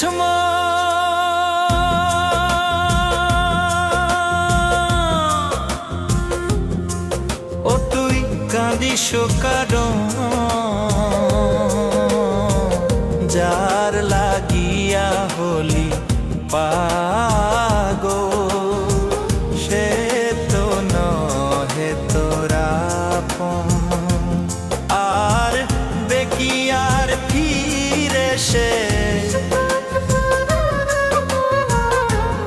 অবুঝমা ও তুই কাঁদিস কারণ। যার লাগিয়া হলি পাগো